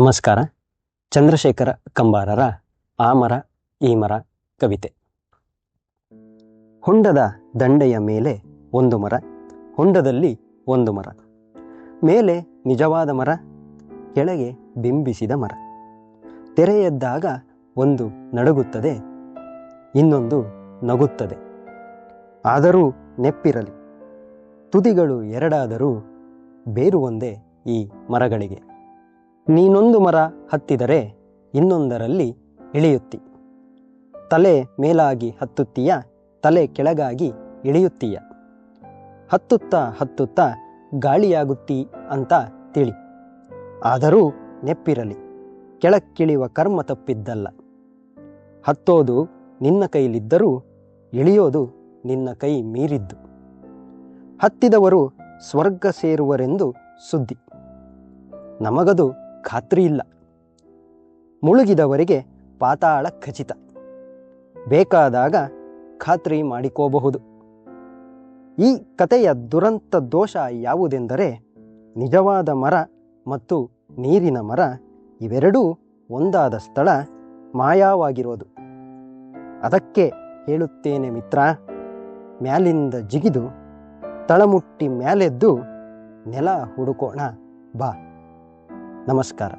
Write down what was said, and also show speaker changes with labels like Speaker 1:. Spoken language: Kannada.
Speaker 1: ನಮಸ್ಕಾರ. ಚಂದ್ರಶೇಖರ ಕಂಬಾರರ ಆ ಮರ ಈ ಮರ ಕವಿತೆ. ಹೊಂಡದ ದಂಡೆಯ ಮೇಲೆ ಒಂದು ಮರ, ಹೊಂಡದಲ್ಲಿ ಒಂದು ಮರ. ಮೇಲೆ ನಿಜವಾದ ಮರ, ಕೆಳಗೆ ಬಿಂಬಿಸಿದ ಮರ. ತೆರೆಯದ್ದಾಗ ಒಂದು ನಡುಗುತ್ತದೆ, ಇನ್ನೊಂದು ನಗುತ್ತದೆ. ಆದರೂ ನೆಪ್ಪಿರಲಿ. ತುದಿಗಳು ಎರಡಾದರೂ ಬೇರು ಒಂದೇ ಈ ಮರಗಳಿಗೆ. ನೀನೊಂದು ಮರ ಹತ್ತಿದರೆ ಇನ್ನೊಂದರಲ್ಲಿ ಇಳಿಯುತ್ತಿ. ತಲೆ ಮೇಲಾಗಿ ಹತ್ತುತ್ತೀಯ, ತಲೆ ಕೆಳಗಾಗಿ ಇಳಿಯುತ್ತೀಯ. ಹತ್ತುತ್ತಾ ಹತ್ತುತ್ತಾ ಗಾಳಿಯಾಗುತ್ತಿ ಅಂತ ತಿಳಿ. ಆದರೂ ನೆಪ್ಪಿರಲಿ, ಕೆಳಕ್ಕಿಳಿಯುವ ಕರ್ಮ ತಪ್ಪಿದ್ದಲ್ಲ. ಹತ್ತೋದು ನಿನ್ನ ಕೈಲಿದ್ದರೂ ಇಳಿಯೋದು ನಿನ್ನ ಕೈ ಮೀರಿದ್ದು. ಹತ್ತಿದವರು ಸ್ವರ್ಗ ಸೇರುವರೆಂದು ಸುದ್ದಿ. ನಮಗದು ಖಾತ್ರಿ ಇಲ್ಲ. ಮುಳುಗಿದವರಿಗೆ ಪಾತಾಳ ಖಚಿತ. ಬೇಕಾದಾಗ ಖಾತ್ರಿ ಮಾಡಿಕೋಬಹುದು. ಈ ಕಥೆಯ ದುರಂತ ದೋಷ ಯಾವುದೆಂದರೆ ನಿಜವಾದ ಮರ ಮತ್ತು ನೀರಿನ ಮರ ಇವೆರಡೂ ಒಂದಾದ ಸ್ಥಳ ಮಾಯವಾಗಿರೋದು. ಅದಕ್ಕೆ ಹೇಳುತ್ತೇನೆ ಮಿತ್ರ, ಮ್ಯಾಲಿಂದ ಜಿಗಿದು ತಳಮುಟ್ಟಿ ಮ್ಯಾಲೆದ್ದು ನೆಲ ಹುಡುಕೋಣ, ಬಾ. ನಮಸ್ಕಾರ